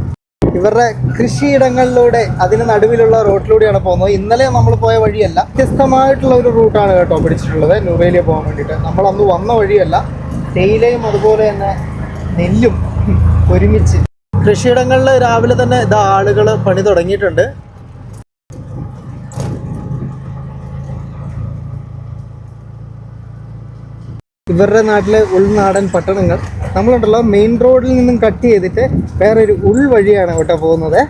ഇവരുടെ കൃഷിയിടങ്ങളിലൂടെ അതിന് നടുവിലുള്ള റോട്ടിലൂടെയാണ് പോകുന്നത്. ഇന്നലെ നമ്മൾ പോയ വഴിയല്ല. വ്യത്യസ്തമായിട്ടുള്ള ഒരു റൂട്ടാണ് കേട്ടോ പിടിച്ചിട്ടുള്ളത്. ന്യൂറേലിയ പോകാൻ വേണ്ടിയിട്ട്. നമ്മൾ അന്ന് വന്ന വഴിയല്ല. തേയിലയും അതുപോലെ തന്നെ നെല്ലും ഒരുമിച്ച്. കൃഷിയിടങ്ങളിൽ രാവിലെ തന്നെ ഇതാ ആളുകൾ പണി തുടങ്ങിയിട്ടുണ്ട്. ഇവരുടെ നാട്ടിലെ ഉൾനാടൻ പട്ടണങ്ങൾ നമ്മളുണ്ടല്ലോ. മെയിൻ റോഡിൽ നിന്നും കട്ട് ചെയ്തിട്ട് വേറൊരു ഉൾവഴിയാണ് ഇവിടെ പോകുന്നത്.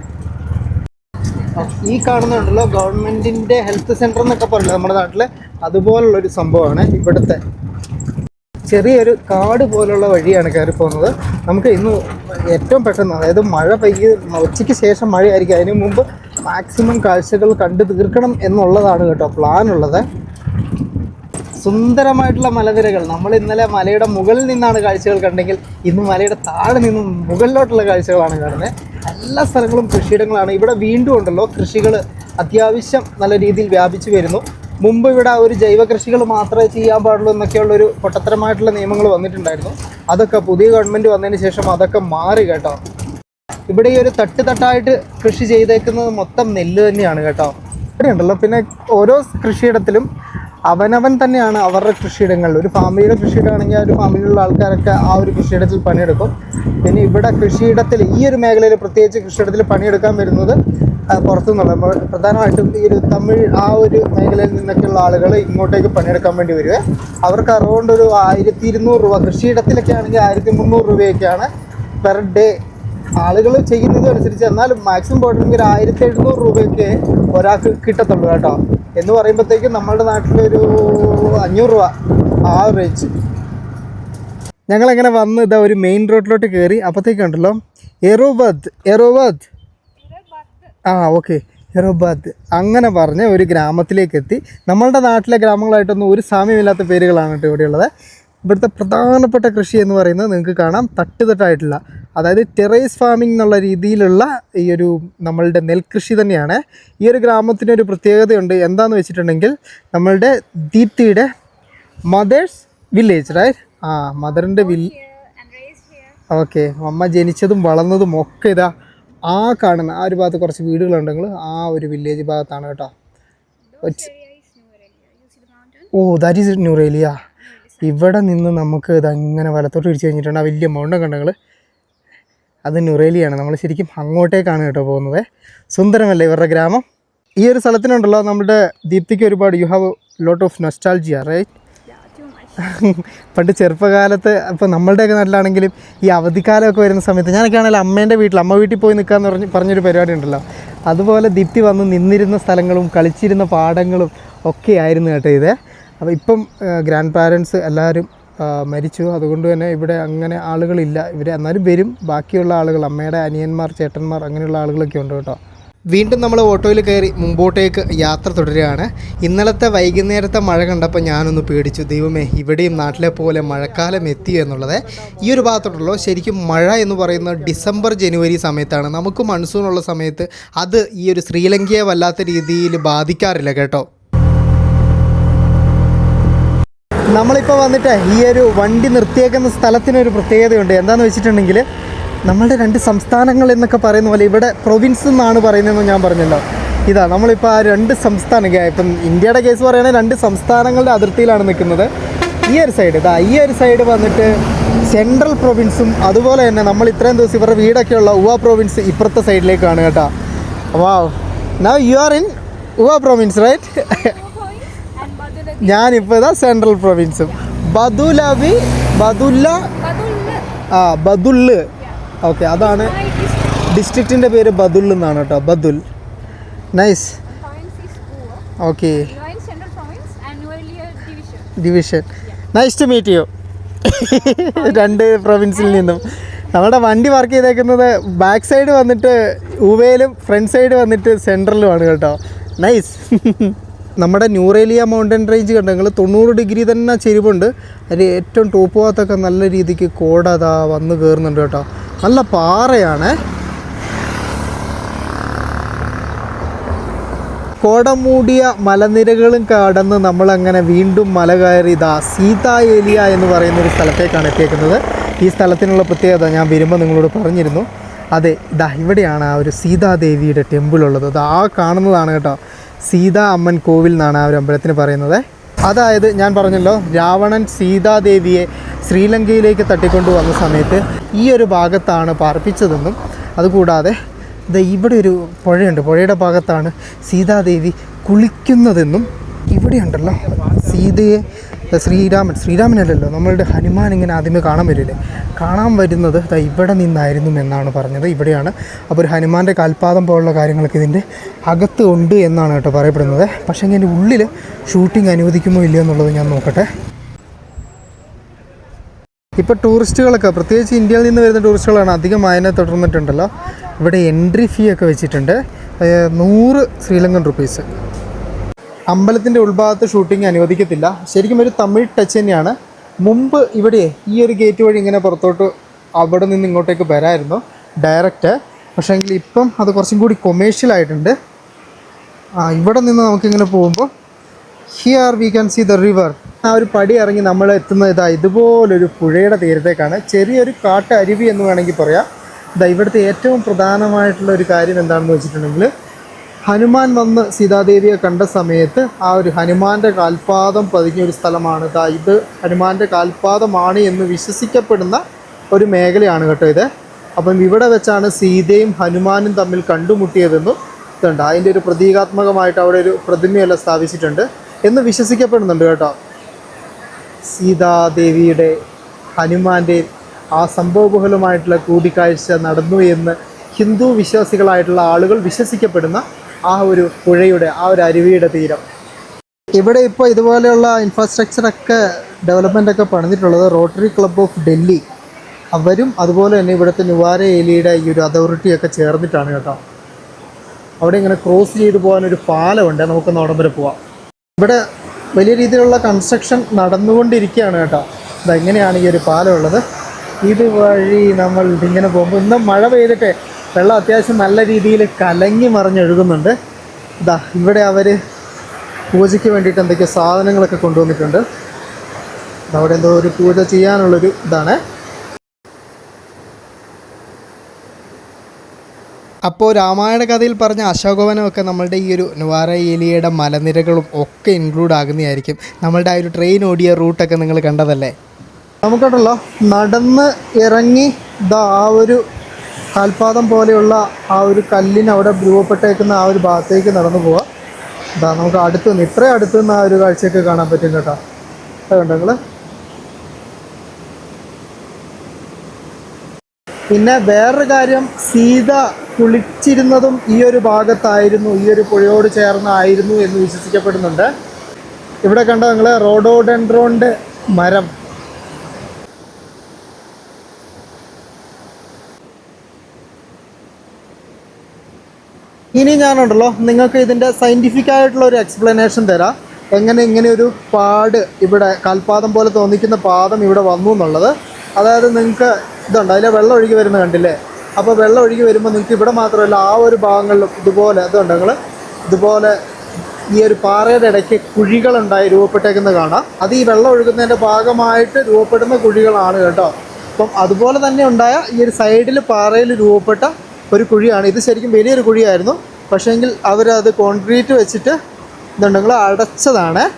ഈ കാണുന്നുണ്ടല്ലോ ഗവൺമെന്റിന്റെ ഹെൽത്ത് സെന്റർ എന്നൊക്കെ പറഞ്ഞു നമ്മുടെ നാട്ടിൽ? അതുപോലുള്ള ഒരു സംഭവമാണ് ഇവിടുത്തെ. ചെറിയൊരു കാട് പോലുള്ള വഴിയാണ് കയറി പോകുന്നത്. നമുക്ക് ഇന്ന് ഏറ്റവും പെട്ടെന്ന് അതായത് മഴ പെയ്യ ഉച്ചയ്ക്ക് ശേഷം മഴയായിരിക്കും. അതിന് മുമ്പ് മാക്സിമം കാഴ്ചകൾ കണ്ടു തീർക്കണം എന്നുള്ളതാണ് കേട്ടോ പ്ലാൻ ഉള്ളത്. സുന്ദരമായിട്ടുള്ള മലനിരകൾ. നമ്മൾ ഇന്നലെ മലയുടെ മുകളിൽ നിന്നാണ് കാഴ്ചകൾ കണ്ടെങ്കിൽ ഇന്ന് മലയുടെ താഴെ നിന്നും മുകളിലോട്ടുള്ള കാഴ്ചകളാണ് കാണുന്നത്. എല്ലാ സ്ഥലങ്ങളും കൃഷിയിടങ്ങളാണ്. ഇവിടെ വീണ്ടും ഉണ്ടല്ലോ കൃഷികൾ അത്യാവശ്യം നല്ല രീതിയിൽ വ്യാപിച്ചു വരുന്നു. മുമ്പ് ഇവിടെ ഒരു ജൈവ കൃഷികൾ മാത്രമേ ചെയ്യാൻ പാടുള്ളൂ എന്നൊക്കെയുള്ളൊരു പൊട്ടത്തരമായിട്ടുള്ള നിയമങ്ങൾ വന്നിട്ടുണ്ടായിരുന്നു. അതൊക്കെ പുതിയ ഗവൺമെന്റ് വന്നതിന് ശേഷം അതൊക്കെ മാറി കേട്ടോ. ഇവിടെ ഈ ഒരു തട്ട് തട്ടായിട്ട് കൃഷി ചെയ്തേക്കുന്നത് മൊത്തം നെല്ല് തന്നെയാണ് കേട്ടോ. ഇവിടെ ഉണ്ടല്ലോ പിന്നെ ഓരോ കൃഷിയിടത്തിലും അവനവൻ തന്നെയാണ് അവരുടെ കൃഷിയിടങ്ങളിൽ. ഒരു ഫാമിലിയുടെ കൃഷിയിടമാണെങ്കിൽ ആ ഒരു ഫാമിലിയിലുള്ള ആൾക്കാരൊക്കെ ആ ഒരു കൃഷിയിടത്തിൽ പണിയെടുക്കും. പിന്നെ ഇവിടെ കൃഷിയിടത്തിൽ ഈ ഒരു മേഖലയിൽ പ്രത്യേകിച്ച് കൃഷിയിടത്തിൽ പണിയെടുക്കാൻ വരുന്നത് പുറത്തുനിന്നുള്ള പ്രധാനമായിട്ടും ഈ ഒരു തമിഴ് ആ ഒരു മേഖലയിൽ നിന്നൊക്കെയുള്ള ആളുകൾ ഇങ്ങോട്ടേക്ക് പണിയെടുക്കാൻ വേണ്ടി വരിക. അവർക്ക് അറൗണ്ട് ഒരു ആയിരത്തി ഇരുന്നൂറ് രൂപ കൃഷിയിടത്തിലൊക്കെ ആണെങ്കിൽ ആയിരത്തി മുന്നൂറ് രൂപയൊക്കെയാണ് പെർ ഡേ ആളുകൾ ചെയ്യുന്നത് അനുസരിച്ച് എന്നാലും മാക്സിമം പോയിട്ടുണ്ടെങ്കിൽ ഒരു ആയിരത്തി എഴുന്നൂറ് രൂപയൊക്കെ ഒരാൾക്ക് കിട്ടത്തുള്ളൂ കേട്ടോ. എന്ന് പറയുമ്പോഴത്തേക്കും നമ്മളുടെ നാട്ടിലൊരു അഞ്ഞൂറ് രൂപ ആ റേഞ്ച് ഞങ്ങളങ്ങനെ വന്ന് ഇതാ ഒരു മെയിൻ റോഡിലോട്ട് കയറി അപ്പോഴത്തേക്കുണ്ടല്ലോ എറോബാദ് എറോബാദ് ആ ഓക്കെ ഹെറോബാദ് അങ്ങനെ പറഞ്ഞ് ഒരു ഗ്രാമത്തിലേക്ക് എത്തി. നമ്മളുടെ നാട്ടിലെ ഗ്രാമങ്ങളായിട്ടൊന്നും ഒരു സാമ്യമില്ലാത്ത പേരുകളാണ് കേട്ടോ ഇവിടെയുള്ളത്. ഇവിടുത്തെ പ്രധാനപ്പെട്ട കൃഷി എന്ന് പറയുന്നത് നിങ്ങൾക്ക് കാണാം തട്ടുതട്ടായിട്ടുള്ള അതായത് ടെറേസ് ഫാമിംഗ് എന്നുള്ള രീതിയിലുള്ള ഈ ഒരു നമ്മളുടെ നെൽകൃഷി തന്നെയാണ്. ഈ ഒരു ഗ്രാമത്തിനൊരു പ്രത്യേകതയുണ്ട് എന്താണെന്ന് വെച്ചിട്ടുണ്ടെങ്കിൽ നമ്മളുടെ ദീപ്തിയുടെ മദേഴ്സ് വില്ലേജ് റൈറ്റ് ആ മദറിന്റെ വില്ല ഓക്കെ അമ്മ ജനിച്ചതും വളർന്നതും ഒക്കെ ഇതാ ആ കാണുന്ന ആ ഒരു ഭാഗത്ത് കുറച്ച് വീടുകളുണ്ടെങ്കിൽ ആ ഒരു വില്ലേജ് ഭാഗത്താണ് കേട്ടോ. ഓ ദാറ്റ് ഈസ് ന്യൂറേലിയ ഇവിടെ നിന്ന് നമുക്ക് ഇത് അങ്ങനെ വലത്തോട്ട് തിരിച്ചു കഴിഞ്ഞിട്ടുണ്ട്. ആ വലിയ മൗണ്ടൻ കണ്ടങ്ങൾ അത് നുറേലിയാണ്. നമ്മൾ ശരിക്കും അങ്ങോട്ടേക്കാണ് കേട്ടോ പോകുന്നത്. സുന്ദരമല്ലേ ഇവരുടെ ഗ്രാമം? ഈ ഒരു സ്ഥലത്തിനുണ്ടല്ലോ നമ്മുടെ ദീപ്തിക്ക് ഒരുപാട്. You have lot of nostalgia right. പണ്ട് ചെറുപ്പകാലത്ത് ഇപ്പോൾ നമ്മളുടെയൊക്കെ നാട്ടിലാണെങ്കിലും ഈ അവധിക്കാലമൊക്കെ വരുന്ന സമയത്ത് ഞാനൊക്കെ ആണെങ്കിൽ അമ്മേന്റെ വീട്ടിൽ അമ്മ വീട്ടിൽ പോയി നിൽക്കാന്ന് പറഞ്ഞ് പറഞ്ഞൊരു പരിപാടി ഉണ്ടല്ലോ. അതുപോലെ ദീപ്തി വന്ന് നിന്നിരുന്ന സ്ഥലങ്ങളും കളിച്ചിരുന്ന പാടങ്ങളും ഒക്കെ ആയിരുന്നു കേട്ടോ ഇത്. അപ്പോൾ ഇപ്പം ഗ്രാൻഡ് പാരൻസ് എല്ലാവരും മരിച്ചു. അതുകൊണ്ട് തന്നെ ഇവിടെ അങ്ങനെ ആളുകളില്ല. ഇവർ എന്നാലും വരും. ബാക്കിയുള്ള ആളുകൾ അമ്മയുടെ അനിയന്മാർ ചേട്ടന്മാർ അങ്ങനെയുള്ള ആളുകളൊക്കെ ഉണ്ട് കേട്ടോ. വീണ്ടും നമ്മൾ ഓട്ടോയിൽ കയറി മുമ്പോട്ടേക്ക് യാത്ര തുടരുകയാണ്. ഇന്നലത്തെ വൈകുന്നേരത്തെ മഴ കണ്ടപ്പോൾ ഞാനൊന്ന് പേടിച്ചു. ദൈവമേ ഇവിടെയും നാട്ടിലെ പോലെ മഴക്കാലം എത്തി എന്നുള്ളത് ഈ ഒരു ഭാഗത്തോട്ടുള്ളൂ. ശരിക്കും മഴ എന്ന് പറയുന്നത് ഡിസംബർ ജനുവരി സമയത്താണ്. നമുക്ക് മൺസൂൺ ഉള്ള സമയത്ത് അത് ഈ ഒരു ശ്രീലങ്കയെ വല്ലാത്ത രീതിയിൽ ബാധിക്കാറില്ല കേട്ടോ. നമ്മളിപ്പോൾ വന്നിട്ട് ഈ ഒരു വണ്ടി നിർത്തിയേക്കുന്ന സ്ഥലത്തിനൊരു പ്രത്യേകതയുണ്ട്. എന്താണെന്ന് വെച്ചിട്ടുണ്ടെങ്കിൽ നമ്മളുടെ രണ്ട് സംസ്ഥാനങ്ങൾ എന്നൊക്കെ പറയുന്ന പോലെ ഇവിടെ പ്രൊവിൻസ് എന്നാണ് പറയുന്നതെന്ന് ഞാൻ പറഞ്ഞല്ലോ. ഇതാ നമ്മളിപ്പോൾ ആ രണ്ട് സംസ്ഥാനം ഇപ്പം ഇന്ത്യയുടെ കേസ് പറയുകയാണെങ്കിൽ രണ്ട് സംസ്ഥാനങ്ങളുടെ അതിർത്തിയിലാണ് നിൽക്കുന്നത്. ഈ ഒരു സൈഡ് ഇതാ ഈ ഒരു സൈഡ് വന്നിട്ട് സെൻട്രൽ പ്രൊവിൻസും അതുപോലെ തന്നെ നമ്മൾ ഇത്രയും ദിവസം ഇവരുടെ വീടൊക്കെ ഉള്ള ഉവ പ്രൊവിൻസ് ഇപ്പുറത്തെ സൈഡിലേക്കാണ് കേട്ടോ. Wow now you are in Uva province right. ഞാനിപ്പോൾ ഇതാ സെൻട്രൽ പ്രൊവിൻസും ബദുലവി ബദുല്ല. ആ ബദുള്ള്. ഓക്കെ അതാണ് ഡിസ്ട്രിക്റ്റിന്റെ പേര് ബദുൽ എന്നാണ് കേട്ടോ Badulla. Nice. Okay division nice to meet you രണ്ട് പ്രൊവിൻസിൽ നിന്നും. നമ്മുടെ വണ്ടി വർക്ക് ചെയ്തേക്കുന്നത് ബാക്ക് സൈഡ് വന്നിട്ട് ഉവയിലും ഫ്രണ്ട് സൈഡ് വന്നിട്ട് സെൻട്രലുമാണ് കേട്ടോ. നൈസ് നമ്മുടെ ന്യൂറേലിയ മൗണ്ടൻ റേഞ്ച് കണ്ടെങ്കിൽ തൊണ്ണൂറ് ഡിഗ്രി തന്നെ ചെരിവുണ്ട്. അതിൽ ഏറ്റവും ടോപ്പ് ഭാഗത്തൊക്കെ നല്ല രീതിക്ക് കോടതാ വന്ന് കയറുന്നുണ്ട് കേട്ടോ. നല്ല പാറയാണ്. കോടമൂടിയ മലനിരകളും കടന്ന് നമ്മളങ്ങനെ വീണ്ടും മല കയറി ഇതാ സീതാ ഏലിയ എന്ന് പറയുന്ന ഒരു സ്ഥലത്തേക്കാണ് എത്തിയേക്കുന്നത്. ഈ സ്ഥലത്തിനുള്ള പ്രത്യേകത ഞാൻ വരുമ്പോൾ നിങ്ങളോട് പറഞ്ഞിരുന്നു. അതെ ഇതാ ഇവിടെയാണ് ആ ഒരു സീതാദേവിയുടെ ടെമ്പിൾ ഉള്ളത് അത് ആ കാണുന്നതാണ് കേട്ടോ. സീതാ അമ്മൻ കോവിൽ എന്നാണ് ആ ഒരു അമ്പലത്തിന് പറയുന്നത്. അതായത് ഞാൻ പറഞ്ഞല്ലോ രാവണൻ സീതാദേവിയെ ശ്രീലങ്കയിലേക്ക് തട്ടിക്കൊണ്ടു വന്ന സമയത്ത് ഈ ഒരു ഭാഗത്താണ് പാർപ്പിച്ചതെന്നും അതുകൂടാതെ ഇത് ഇവിടെ ഒരു പുഴയുണ്ട്. പുഴയുടെ ഭാഗത്താണ് സീതാദേവി കുളിക്കുന്നതെന്നും ഇവിടെയുണ്ടല്ലോ സീതയെ ശ്രീരാമൻ ശ്രീരാമനല്ലല്ലോ നമ്മളുടെ ഹനുമാൻ ഇങ്ങനെ ആദ്യമേ കാണാൻ വരില്ലേ? കാണാൻ വരുന്നത് ഇവിടെ നിന്നായിരുന്നു എന്നാണ് പറഞ്ഞത്. ഇവിടെയാണ് അപ്പോൾ ഒരു ഹനുമാന്റെ കാൽപാദം പോലുള്ള കാര്യങ്ങളൊക്കെ ഇതിന്റെ അകത്ത് ഉണ്ട് എന്നാണ് കേട്ടോ പറയപ്പെടുന്നത്. പക്ഷേ ഇതിന്റെ ഉള്ളിൽ ഷൂട്ടിംഗ് അനുവദിക്കുമോ ഇല്ലയോ എന്നുള്ളത് ഞാൻ നോക്കട്ടെ. ഇപ്പോൾ ടൂറിസ്റ്റുകളൊക്കെ പ്രത്യേകിച്ച് ഇന്ത്യയിൽ നിന്ന് വരുന്ന ടൂറിസ്റ്റുകളാണ് അധികം അതിനെ തുടർന്നിട്ടുണ്ടല്ലോ. ഇവിടെ എൻട്രി ഫീ ഒക്കെ വെച്ചിട്ടുണ്ട്. നൂറ് ശ്രീലങ്കൻ റുപ്പീസ് അമ്പലത്തിന്റെ ഉൾഭാഗത്ത് ഷൂട്ടിംഗ് അനുവദിക്കത്തില്ല. ശരിക്കും ഒരു തമിഴ് ടച്ച് തന്നെയാണ്. മുമ്പ് ഇവിടെ ഈ ഒരു ഗേറ്റ് വഴി ഇങ്ങനെ പുറത്തോട്ട് അവിടെ നിന്ന് ഇങ്ങോട്ടേക്ക് വരായിരുന്നു ഡയറക്റ്റ് പക്ഷേങ്കിൽ ഇപ്പം അത് കുറച്ചും കൂടി കൊമേഴ്ഷ്യൽ ആയിട്ടുണ്ട്. ആ ഇവിടെ നിന്ന് നമുക്കിങ്ങനെ പോകുമ്പോൾ here we can see the river ആ ഒരു പടി ഇറങ്ങി നമ്മൾ എത്തുന്നത് ഇതാ ഇതുപോലൊരു പുഴയുടെ തീരത്തേക്കാണ്. ചെറിയൊരു കാട്ടരുവി എന്ന് വേണമെങ്കിൽ പറയാം. ഇതാ ഇവിടുത്തെ ഏറ്റവും പ്രധാനമായിട്ടുള്ള ഒരു കാര്യം എന്താണെന്ന് വെച്ചിട്ടുണ്ടെങ്കിൽ ഹനുമാൻ വന്ന് സീതാദേവിയെ കണ്ട സമയത്ത് ആ ഒരു ഹനുമാന്റെ കാൽപാദം പതിഞ്ഞ ഒരു സ്ഥലമാണ്. ഇതാ ഇത് ഹനുമാന്റെ കാൽപാദമാണ് എന്ന് വിശ്വസിക്കപ്പെടുന്ന ഒരു മേഖലയാണ് കേട്ടോ ഇത്. അപ്പം ഇവിടെ വെച്ചാണ് സീതയും ഹനുമാനും തമ്മിൽ കണ്ടുമുട്ടിയതെന്നും ഇതുണ്ട്. അതിന്റെ ഒരു പ്രതീകാത്മകമായിട്ട് അവിടെ ഒരു പ്രതിമയെല്ലാം സ്ഥാപിച്ചിട്ടുണ്ട് എന്ന് വിശ്വസിക്കപ്പെടുന്നുണ്ട് കേട്ടോ. സീതാദേവിയുടെ ഹനുമാന്റെ ആ സംഭവബഹുലമായിട്ടുള്ള കൂടിക്കാഴ്ച നടന്നു എന്ന് ഹിന്ദു വിശ്വാസികളായിട്ടുള്ള ആളുകൾ വിശ്വസിക്കപ്പെടുന്ന ആ ഒരു പുഴയുടെ ആ ഒരു അരുവിയുടെ തീരം. ഇവിടെ ഇപ്പോൾ ഇതുപോലെയുള്ള ഇൻഫ്രാസ്ട്രക്ചറൊക്കെ ഡെവലപ്മെന്റ് ഒക്കെ പണിതിട്ടുള്ളത് റോട്ടറി ക്ലബ്ബ് ഓഫ് ഡൽഹി അവരും അതുപോലെ തന്നെ ഇവിടുത്തെ നിവാര ഏലിയുടെ ഈ ഒരു അതോറിറ്റിയൊക്കെ ചേർന്നിട്ടാണ് കേട്ടോ. അവിടെ ഇങ്ങനെ ക്രോസ് ചെയ്ത് പോകാൻ ഒരു പാലമുണ്ട്. നമുക്കൊന്ന് വരെ പോവാം. ഇവിടെ വലിയ രീതിയിലുള്ള കൺസ്ട്രക്ഷൻ നടന്നുകൊണ്ടിരിക്കുകയാണ് കേട്ടോ. ഇതെങ്ങനെയാണ് ഈ ഒരു പാലമുള്ളത് ഇതുവഴി ഇത് വഴി നമ്മൾ ഇങ്ങനെ പോകുമ്പോൾ ഇന്ന് മഴ പെയ്തിട്ട് വെള്ളം അത്യാവശ്യം നല്ല രീതിയിൽ കലങ്ങി മറിഞ്ഞൊഴുകുന്നുണ്ട്. ഇതാ ഇവിടെ അവർ പൂജയ്ക്ക് വേണ്ടിയിട്ട് എന്തൊക്കെയോ സാധനങ്ങളൊക്കെ കൊണ്ടുവന്നിട്ടുണ്ട്. അവിടെ എന്തോ ഒരു പൂജ ചെയ്യാനുള്ളൊരു ഇതാണ്. അപ്പോൾ രാമായണ കഥയിൽ പറഞ്ഞ അശോകവനമൊക്കെ നമ്മളുടെ ഈ ഒരു നുവാര ഏലിയയുടെ മലനിരകളും ഒക്കെ ഇൻക്ലൂഡ് ആകുന്നതായിരിക്കും. നമ്മളുടെ ആ ഒരു ട്രെയിൻ ഓടിയ റൂട്ടൊക്കെ നിങ്ങൾ കണ്ടതല്ലേ? നമുക്കുണ്ടല്ലോ നടന്ന് ഇറങ്ങി ദാ ആ ഒരു കാൽപാദം പോലെയുള്ള ആ ഒരു കല്ലിന് അവിടെ രൂപപ്പെട്ടേക്കുന്ന ആ ഒരു ഭാഗത്തേക്ക് നടന്നു പോവാം. ഇതാ നമുക്ക് അടുത്ത് നിന്ന് ഇത്രയും അടുത്ത് നിന്ന് ആ ഒരു കാഴ്ചയൊക്കെ കാണാൻ പറ്റും കേട്ടോ. അതുകൊണ്ട് നിങ്ങൾ പിന്നെ വേറൊരു കാര്യം സീത കുളിച്ചിരുന്നതും ഈ ഒരു ഭാഗത്തായിരുന്നു ഈ ഒരു പുഴയോട് ചേർന്നായിരുന്നു എന്ന് വിശ്വസിക്കപ്പെടുന്നുണ്ട്. ഇവിടെ കണ്ട നിങ്ങൾ റോഡോഡെൻഡ്രോണിന്റെ മരം. ഇനി ഞാനുണ്ടല്ലോ നിങ്ങൾക്ക് ഇതിന്റെ സയന്റിഫിക് ആയിട്ടുള്ള ഒരു എക്സ്പ്ലനേഷൻ തരാം. എങ്ങനെ ഇങ്ങനെ ഒരു പാട് ഇവിടെ കാൽപാദം പോലെ തോന്നിക്കുന്ന പാദം ഇവിടെ വന്നു എന്നുള്ളത്. അതായത് നിങ്ങൾക്ക് ഇതുണ്ട് അതിലെ വെള്ളം ഒഴുകി വരുന്ന കണ്ടില്ലേ? അപ്പോൾ വെള്ളം ഒഴുകി വരുമ്പോൾ നിങ്ങൾക്ക് ഇവിടെ മാത്രമല്ല ആ ഒരു ഭാഗങ്ങളിലും ഇതുപോലെ ഇതുണ്ട് നിങ്ങൾ ഇതുപോലെ ഈ ഒരു പാറയുടെ ഇടയ്ക്ക് കുഴികളുണ്ടായി രൂപപ്പെട്ടേക്കുന്നത് കാണാം. അത് ഈ വെള്ളം ഒഴുകുന്നതിന്റെ ഭാഗമായിട്ട് രൂപപ്പെടുന്ന കുഴികളാണ് കേട്ടോ. അപ്പം അതുപോലെ തന്നെ ഉണ്ടായ ഈ ഒരു സൈഡിൽ പാറയിൽ രൂപപ്പെട്ട ഒരു കുഴിയാണ്. ഇത് ശരിക്കും വലിയൊരു കുഴിയായിരുന്നു. പക്ഷേങ്കിൽ അവരത് കോൺക്രീറ്റ് വെച്ചിട്ട് ഇതുണ്ടെങ്കിൽ അടച്ചതാണ്.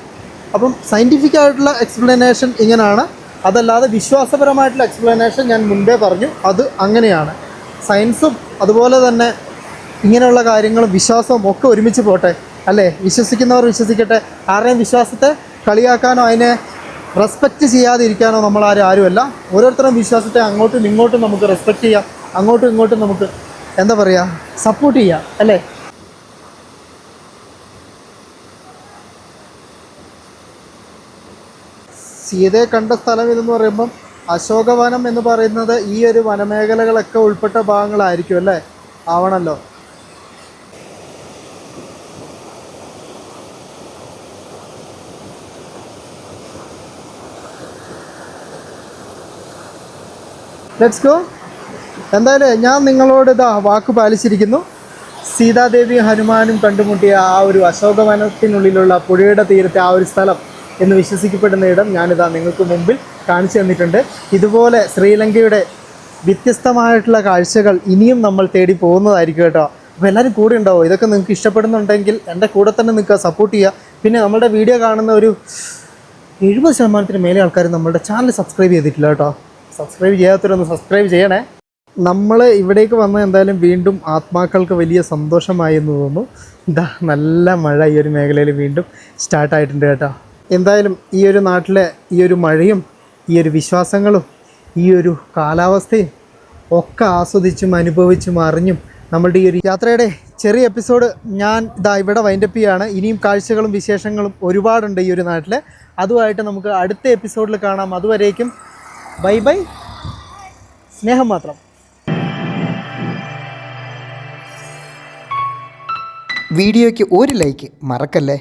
അപ്പം സയന്റിഫിക് ആയിട്ടുള്ള എക്സ്പ്ലനേഷൻ ഇങ്ങനെയാണ് അതല്ലാതെ വിശ്വാസപരമായിട്ടുള്ള എക്സ്പ്ലനേഷൻ ഞാൻ മുൻപേ പറഞ്ഞു. അത് അങ്ങനെയാണ്. സയൻസും അതുപോലെ തന്നെ ഇങ്ങനെയുള്ള കാര്യങ്ങളും വിശ്വാസവും ഒക്കെ ഒരുമിച്ച് പോട്ടെ. അല്ലേ? വിശ്വസിക്കുന്നവർ വിശ്വസിക്കട്ടെ. ആരെയും വിശ്വാസത്തെ കളിയാക്കാനോ അതിനെ റെസ്പെക്റ്റ് ചെയ്യാതിരിക്കാനോ നമ്മൾ ആരും ആരുമല്ല. ഓരോരുത്തരും വിശ്വാസത്തെ അങ്ങോട്ടും ഇങ്ങോട്ടും നമുക്ക് റെസ്പെക്റ്റ് ചെയ്യാം. അങ്ങോട്ടും ഇങ്ങോട്ടും നമുക്ക് എന്താ പറയുക സപ്പോർട്ട് ചെയ്യാം അല്ലേ? സീതയെ കണ്ട സ്ഥലം ഇതെന്ന് പറയുമ്പം അശോകവനം എന്ന് പറയുന്നത് ഈ ഒരു വനമേഖലകളൊക്കെ ഉൾപ്പെട്ട ഭാഗങ്ങളായിരിക്കും അല്ലേ? ആവണല്ലോ. ലെറ്റ്സ് ഗോ എന്തായാലും ഞാൻ നിങ്ങളോട് ഇതാ വാക്ക് പാലിച്ചിരിക്കുന്നു. സീതാദേവിയും ഹനുമാനും കണ്ടുമുട്ടിയ ആ ഒരു അശോകവനത്തിനുള്ളിലുള്ള പുഴയുടെ തീരത്തെ ആ ഒരു സ്ഥലം എന്ന് വിശ്വസിക്കപ്പെടുന്ന ഇടം ഞാനിതാ നിങ്ങൾക്ക് മുമ്പിൽ കാണിച്ചു തന്നിട്ടുണ്ട്. ഇതുപോലെ ശ്രീലങ്കയുടെ വ്യത്യസ്തമായിട്ടുള്ള കാഴ്ചകൾ ഇനിയും നമ്മൾ തേടി പോകുന്നതായിരിക്കും കേട്ടോ. അപ്പോൾ എല്ലാവരും കൂടെ ഉണ്ടാവും? ഇതൊക്കെ നിങ്ങൾക്ക് ഇഷ്ടപ്പെടുന്നുണ്ടെങ്കിൽ എന്റെ കൂടെ തന്നെ നിങ്ങൾക്ക് സപ്പോർട്ട് ചെയ്യുക. പിന്നെ നമ്മുടെ വീഡിയോ കാണുന്ന ഒരു എഴുപത് ശതമാനത്തിന് മേലെ ആൾക്കാർ നമ്മുടെ ചാനൽ സബ്സ്ക്രൈബ് ചെയ്തിട്ടില്ല കേട്ടോ. സബ്സ്ക്രൈബ് ചെയ്യാത്തവരൊന്ന് സബ്സ്ക്രൈബ് ചെയ്യണേ. നമ്മൾ ഇവിടേക്ക് വന്ന എന്തായാലും വീണ്ടും ആത്മാക്കൾക്ക് വലിയ സന്തോഷമായി എന്ന് തോന്നുന്നു. ഇതാ നല്ല മഴ ഈ ഒരു മേഖലയിൽ വീണ്ടും സ്റ്റാർട്ടായിട്ടുണ്ട് കേട്ടോ. എന്തായാലും ഈ ഒരു നാട്ടിലെ ഈ ഒരു മഴയും ഈ ഒരു വിശ്വാസങ്ങളും ഈ ഒരു കാലാവസ്ഥയും ഒക്കെ ആസ്വദിച്ചും അനുഭവിച്ചും അറിഞ്ഞും നമ്മളുടെ ഈ ഒരു യാത്രയുടെ ചെറിയ എപ്പിസോഡ് ഞാൻ ഇതാ ഇവിടെ വൈൻഡപ്പ് ചെയ്യുകയാണ് ഇനിയും കാഴ്ചകളും വിശേഷങ്ങളും ഒരുപാടുണ്ട് ഈ ഒരു നാട്ടിൽ അതുമായിട്ട് നമുക്ക് അടുത്ത എപ്പിസോഡിൽ കാണാം. അതുവരേക്കും ബൈ ബൈ. സ്നേഹം മാത്രം. വീഡിയോയ്ക്ക് ഒരു ലൈക്ക് മറക്കല്ലേ?